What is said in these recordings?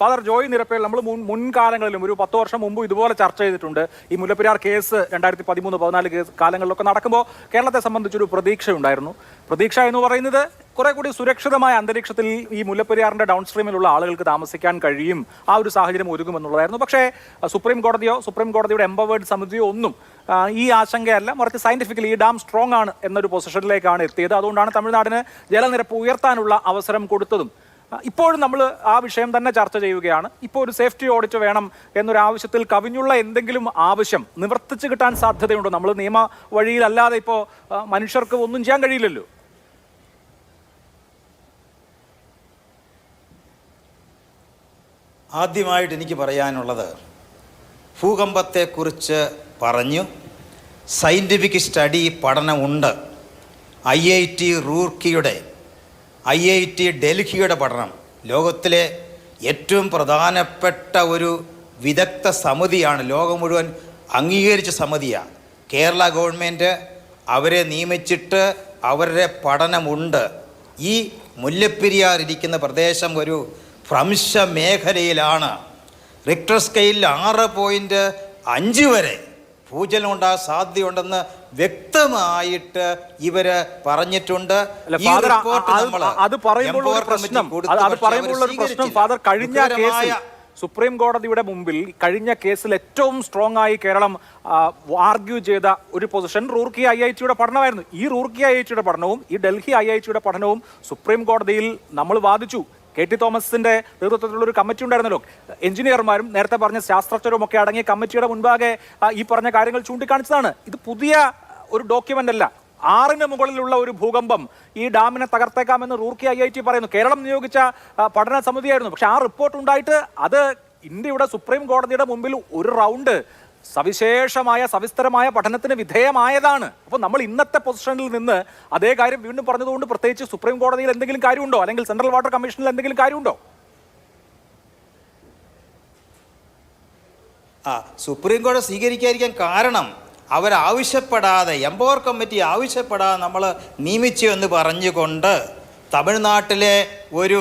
Father Joy Nirappel നമ്മൾ മുൻ മുൻകാലങ്ങളിലും ഒരു പത്ത് വർഷം മുമ്പ് ഇതുപോലെ ചർച്ച ചെയ്തിട്ടുണ്ട്. ഈ മുല്ലപ്പെരിയാർ കേസ് രണ്ടായിരത്തി പതിമൂന്ന് പതിനാല് കേസ് കാലങ്ങളിലൊക്കെ നടക്കുമ്പോൾ കേരളത്തെ സംബന്ധിച്ചൊരു പ്രതീക്ഷ ഉണ്ടായിരുന്നു പ്രതീക്ഷ എന്ന് പറയുന്നത് കുറെ കൂടി സുരക്ഷിതമായ അന്തരീക്ഷത്തിൽ ഈ മുല്ലപ്പെരിയാറിന്റെ ഡൗൺ സ്ട്രീമിലുള്ള ആളുകൾക്ക് താമസിക്കാൻ കഴിയും. ആ ഒരു സാഹചര്യം ഒരുങ്ങുമെന്നുള്ളതായിരുന്നു. പക്ഷേ സുപ്രീം കോടതിയോ സുപ്രീം കോടതിയുടെ എംപവേർഡ് സമിതിയോ ഒന്നും ഈ ആശങ്കയല്ല. മറിച്ച് സയന്റിഫിക്കലി ഈ ഡാം സ്ട്രോങ് ആണ് എന്നൊരു പൊസിഷനിലേക്കാണ് എത്തിയത്. അതുകൊണ്ടാണ് തമിഴ്നാടിന് ജലനിരപ്പ് ഉയർത്താനുള്ള അവസരം കൊടുത്തതും. ഇപ്പോഴും നമ്മൾ ആ വിഷയം തന്നെ ചർച്ച ചെയ്യുകയാണ്. ഇപ്പോൾ ഒരു സേഫ്റ്റി ഓഡിറ്റ് വേണം എന്നൊരു ആവശ്യത്തിൽ കവിഞ്ഞുള്ള എന്തെങ്കിലും ആവശ്യം നിവർത്തിച്ച് കിട്ടാൻ സാധ്യതയുണ്ടോ? നമ്മൾ നിയമ വഴിയിലല്ലാതെ ഇപ്പോൾ മനുഷ്യർക്ക് ഒന്നും ചെയ്യാൻ കഴിയില്ലല്ലോ. ആദ്യമായിട്ട് എനിക്ക് പറയാനുള്ളത് ഭൂകമ്പത്തെക്കുറിച്ച് പറഞ്ഞു. സയന്റിഫിക് സ്റ്റഡി പഠനമുണ്ട് ഐ ഐ ടി റൂർക്കിയുടെ ഐ ഐ ടി ഡൽഹിയുടെ പഠനം ലോകത്തിലെ ഏറ്റവും പ്രധാനപ്പെട്ട ഒരു വിദഗ്ധ സമിതിയാണ്. ലോകം മുഴുവൻ അംഗീകരിച്ച സമിതിയാണ്. കേരള ഗവൺമെന്റ് അവരെ നിയമിച്ചിട്ട് അവരുടെ പഠനമുണ്ട്. ഈ മുല്ലപ്പെരിയാർ ഇരിക്കുന്ന പ്രദേശം ഒരു ഭ്രംശ മേഖലയിലാണ് റിക്ടർ സ്കെയിലിൽ ആറ് പോയിന്റ് അഞ്ച് വരെ. ഭൂചലനം ഉണ്ടാകാൻ സാധ്യതയുണ്ടെന്ന് വ്യക്തമായിട്ട് ഇവർ പറഞ്ഞിട്ടുണ്ട്. അത് പറയുമ്പോൾ ഒരു പ്രശ്നം. അത് അത് പറയുമ്പോൾ ഒരു പ്രശ്നം ഫാദർ കഴിഞ്ഞ കേസിൽ സുപ്രീം കോടതിയുടെ മുമ്പിൽ കഴിഞ്ഞ കേസിൽ ഏറ്റവും സ്ട്രോങ് ആയി കേരളം ആർഗ്യൂ ചെയ്ത ഒരു പൊസിഷൻ റൂർക്കി ഐ ഐ ടിയുടെ പഠനമായിരുന്നു. ഈ റൂർക്കി ഐ ഐ ടിയുടെ പഠനവും ഈ ഡൽഹി ഐ ഐ ടിയുടെ പഠനവും സുപ്രീം കോടതിയിൽ നമ്മൾ വാദിച്ചു. കെ ടി തോമസിന്റെ നേതൃത്വത്തിലുള്ള ഒരു കമ്മിറ്റി ഉണ്ടായിരുന്നല്ലോ എഞ്ചിനീയർമാരും നേരത്തെ പറഞ്ഞ ശാസ്ത്രജ്ഞരും ഒക്കെ അടങ്ങിയ കമ്മിറ്റിയുടെ മുൻപാകെ ഈ പറഞ്ഞ കാര്യങ്ങൾ ചൂണ്ടിക്കാണിച്ചതാണ്. ഇത് പുതിയ ഒരു ഡോക്യുമെന്റ് അല്ല. ആറിന് മുകളിലുള്ള ഒരു ഭൂകമ്പം ഈ ഡാമിനെ തകർത്തേക്കാമെന്ന് റൂർക്കി ഐ ഐ ടി പറയുന്നു. കേരളം നിയോഗിച്ച പഠന സമിതിയായിരുന്നു. പക്ഷെ ആ റിപ്പോർട്ട് ഉണ്ടായിട്ട് അത് ഇന്ത്യയുടെ സുപ്രീം കോടതിയുടെ മുമ്പിൽ ഒരു റൗണ്ട് സവിശേഷമായ സവിസ്തരമായ പഠനത്തിന് വിധേയമായതാണ്. അപ്പോൾ നമ്മൾ ഇന്നത്തെ പൊസിഷനിൽ നിന്ന് അതേ കാര്യം വീണ്ടും പറഞ്ഞതുകൊണ്ട് പ്രത്യേകിച്ച് സുപ്രീം കോടതിയിൽ എന്തെങ്കിലും കാര്യമുണ്ടോ? അല്ലെങ്കിൽ സെൻട്രൽ വാട്ടർ കമ്മീഷനിൽ എന്തെങ്കിലും കാര്യമുണ്ടോ? ആ സുപ്രീം കോടതി സ്വീകരിക്കാതിരിക്കാൻ കാരണം അവരാവശ്യപ്പെടാതെ എംപവർ കമ്മിറ്റി ആവശ്യപ്പെടാതെ നമ്മൾ നിയമിച്ചു എന്ന് പറഞ്ഞുകൊണ്ട് തമിഴ്നാട്ടിലെ ഒരു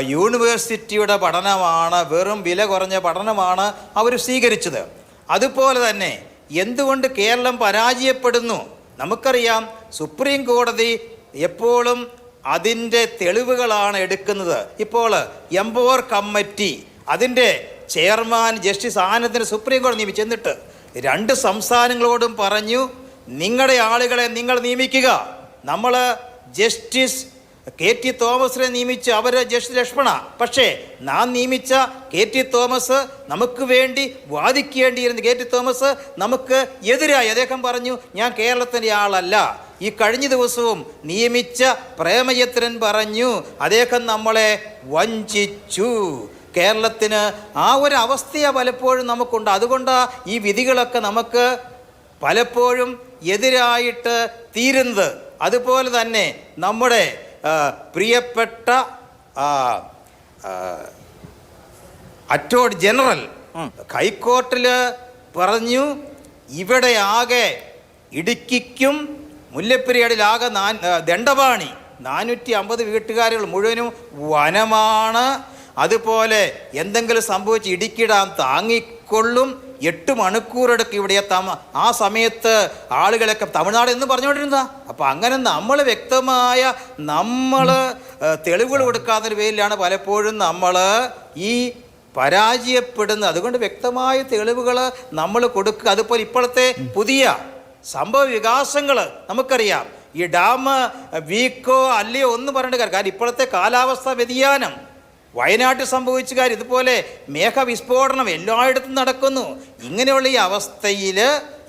യൂണിവേഴ്സിറ്റിയുടെ പഠനമാണ് വെറും വില കുറഞ്ഞ പഠനമാണ് അവർ സ്വീകരിച്ചത്. അതുപോലെ തന്നെ എന്തുകൊണ്ട് കേരളം പരാജയപ്പെടുന്നു? നമുക്കറിയാം സുപ്രീം കോടതി എപ്പോഴും അതിന്റെ തെളിവുകളാണ് എടുക്കുന്നത്. ഇപ്പോൾ എംപവർ കമ്മിറ്റി അതിന്റെ ചെയർമാൻ ജസ്റ്റിസ് ആനന്ദിനെ സുപ്രീം കോടതി നിയമിച്ചു. എന്നിട്ട് രണ്ട് സംസ്ഥാനങ്ങളോടും പറഞ്ഞു നിങ്ങളുടെ ആളുകളെ നിങ്ങൾ നിയമിക്കുക. നമ്മൾ ജസ്റ്റിസ് കെ ടി തോമസിനെ നിയമിച്ച് അവർ ജസ്റ്റിസ് ലക്ഷ്മണ. പക്ഷേ നാം നിയമിച്ച കെ ടി തോമസ് നമുക്ക് വേണ്ടി വാദിക്കേണ്ടിയിരുന്ന കെ ടി തോമസ് നമുക്ക് എതിരായി. അദ്ദേഹം പറഞ്ഞു ഞാൻ കേരളത്തിന്റെ ആളല്ല. ഈ കഴിഞ്ഞ ദിവസവും നിയമിച്ച പ്രേമചന്ദ്രൻ പറഞ്ഞു അദ്ദേഹം നമ്മളെ വഞ്ചിച്ചു. കേരളത്തിന് ആ ഒരു അവസ്ഥയെ പലപ്പോഴും നമുക്കുണ്ട്. അതുകൊണ്ട് ഈ വിധികളൊക്കെ നമുക്ക് പലപ്പോഴും എതിരായിട്ട് തീരുന്നത്. അതുപോലെ തന്നെ നമ്മുടെ പ്രിയപ്പെട്ട അറ്റോർണി ജനറൽ ഹൈക്കോർട്ടിൽ പറഞ്ഞു ഇവിടെ ആകെ ഇടുക്കിക്കും മുല്ലപ്പെരിയാടിലാകെ നാ ദണ്ഡപാണി. നാനൂറ്റി അമ്പത് വീട്ടുകാരുകൾ മുഴുവനും വനമാണ്. അതുപോലെ എന്തെങ്കിലും സംഭവിച്ച് ഇടുക്കിടാൻ താങ്ങിക്കൊള്ളും എട്ട് മണിക്കൂറെടുക്കും ഇവിടെ തമ ആ സമയത്ത് ആളുകളൊക്കെ തമിഴ്നാട് എന്ന് പറഞ്ഞുകൊണ്ടിരുന്ന അപ്പം അങ്ങനെ നമ്മൾ വ്യക്തമായ നമ്മൾ തെളിവുകൾ കൊടുക്കാത്തൊരു പേരിലാണ് പലപ്പോഴും നമ്മൾ ഈ പരാജയപ്പെടുന്നത്. അതുകൊണ്ട് വ്യക്തമായ തെളിവുകൾ നമ്മൾ കൊടുക്കുക. അതുപോലെ ഇപ്പോഴത്തെ പുതിയ സംഭവ വികാസങ്ങൾ നമുക്കറിയാം. ഈ ഡാം വീക്കോ അല്ലയോ ഒന്നും കാര്യം. കാരണം ഇപ്പോഴത്തെ കാലാവസ്ഥ വ്യതിയാനം വയനാട്ടിൽ സംഭവിച്ച കാര്യം ഇതുപോലെ മേഘവിസ്ഫോടനം എല്ലായിടത്തും നടക്കുന്നു. ഇങ്ങനെയുള്ള ഈ അവസ്ഥയിൽ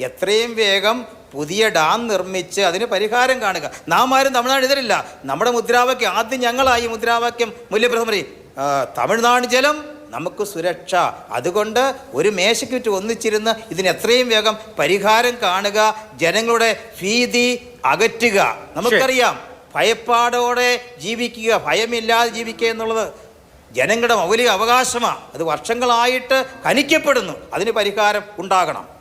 എത്രയും വേഗം പുതിയ ഡാം നിർമ്മിച്ച് അതിന് പരിഹാരം കാണുക. നാം ആരും തമിഴ്നാട് ഇതിലില്ല നമ്മുടെ മുദ്രാവാക്യം ആദ്യം ഞങ്ങളായി മുദ്രാവാക്യം മുല്ലപ്രഥമരി തമിഴ്നാട് ജലം നമുക്ക് സുരക്ഷ. അതുകൊണ്ട് ഒരു മേശയ്ക്കുറ്റ് ഒന്നിച്ചിരുന്ന് ഇതിന് എത്രയും വേഗം പരിഹാരം കാണുക ജനങ്ങളുടെ ഭീതി അകറ്റുക. നമുക്കറിയാം ഭയപ്പാടോടെ ജീവിക്കുക ഭയമില്ലാതെ ജീവിക്കുക എന്നുള്ളത് ജനങ്ങളുടെ മൗലിക അവകാശമാണ് അത് വർഷങ്ങളായിട്ട് ഹനിക്കപ്പെടുന്നു. അതിന് പരിഹാരം ഉണ്ടാകണം.